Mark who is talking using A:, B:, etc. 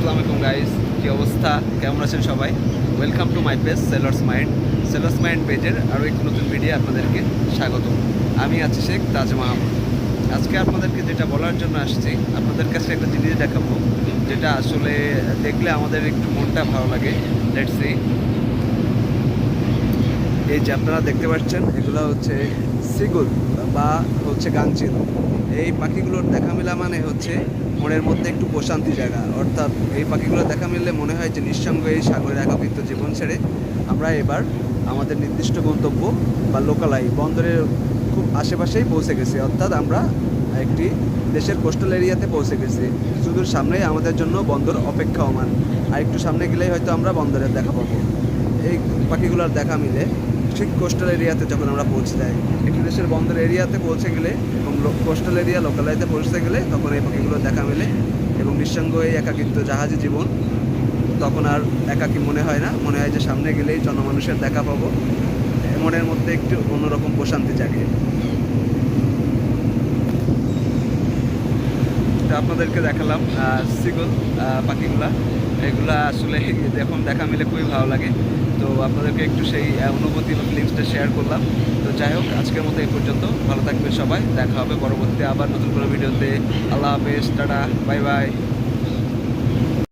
A: আসসালামু আলাইকুম গাইস কি অবস্থা? কেমন আছেন সবাই? Welcome to my pace sellers mind sellers mind পেজের আরও একটি নতুন ভিডিও আপনাদেরকে স্বাগত। আমি আছি শেখ তাজ মাহমুদ আজকে আপনাদেরকে যেটা বলার জন্য আসছি, আপনাদের কাছে একটা জিনিস দেখাবো, যেটা আসলে দেখলে আমাদের একটু মনটা ভালো লাগে। লেটস সি এই যে আপনারা দেখতে পাচ্ছেন, এগুলো হচ্ছে সিগুল বা হচ্ছে গাংচিল এই পাখিগুলোর দেখা মেলা মানে হচ্ছে মনের মধ্যে একটু প্রশান্তি জায়গা। অর্থাৎ এই পাখিগুলো দেখা মিললে মনে হয় যে নিঃসঙ্গ এই সাগরের একাকিত্ব জীবন ছেড়ে আমরা এবার আমাদের নির্দিষ্ট গন্তব্য বা লোকালাই বন্দরের খুব আশেপাশেই পৌঁছে গেছি। অর্থাৎ আমরা একটি দেশের কোস্টাল এরিয়াতে পৌঁছে গেছি। সুদূর সামনেই আমাদের জন্য বন্দর অপেক্ষামান আর একটু সামনে গেলেই হয়তো আমরা বন্দরের দেখা পাবো। এই পাখিগুলোর দেখা মিলে ঠিক কোস্টাল এরিয়াতে যখন আমরা পৌঁছে যাই, একটি দেশের বন্দর এরিয়াতে পৌঁছে গেলে এবং কোস্টাল এরিয়া লোকালাইতে পৌঁছতে গেলে তখন এই পাখিগুলো দেখা মেলে এবং নিঃসঙ্গ এই একাকিত্ব জাহাজে জীবন, তখন আর একাকি মনে হয় না। মনে হয় যে সামনে গেলেই জনমানুষের দেখা পাবো। মনের মধ্যে একটু অন্যরকম প্রশান্তি জাগে। আপনাদেরকে দেখালাম সিগল পাখিগুলা। এগুলা আসলে এখন দেখা মিলে খুবই ভালো লাগে। তো আপনাদেরকে একটু সেই অনুভূতি বা ফিলিংসটা শেয়ার করলাম। তো যাই হোক, আজকের মতো এই পর্যন্ত। ভালো থাকবে সবাই। দেখা হবে পরবর্তী আবার নতুন কোনো ভিডিওতে আল্লাহ হাফেজ, টাটা, বাই বাই।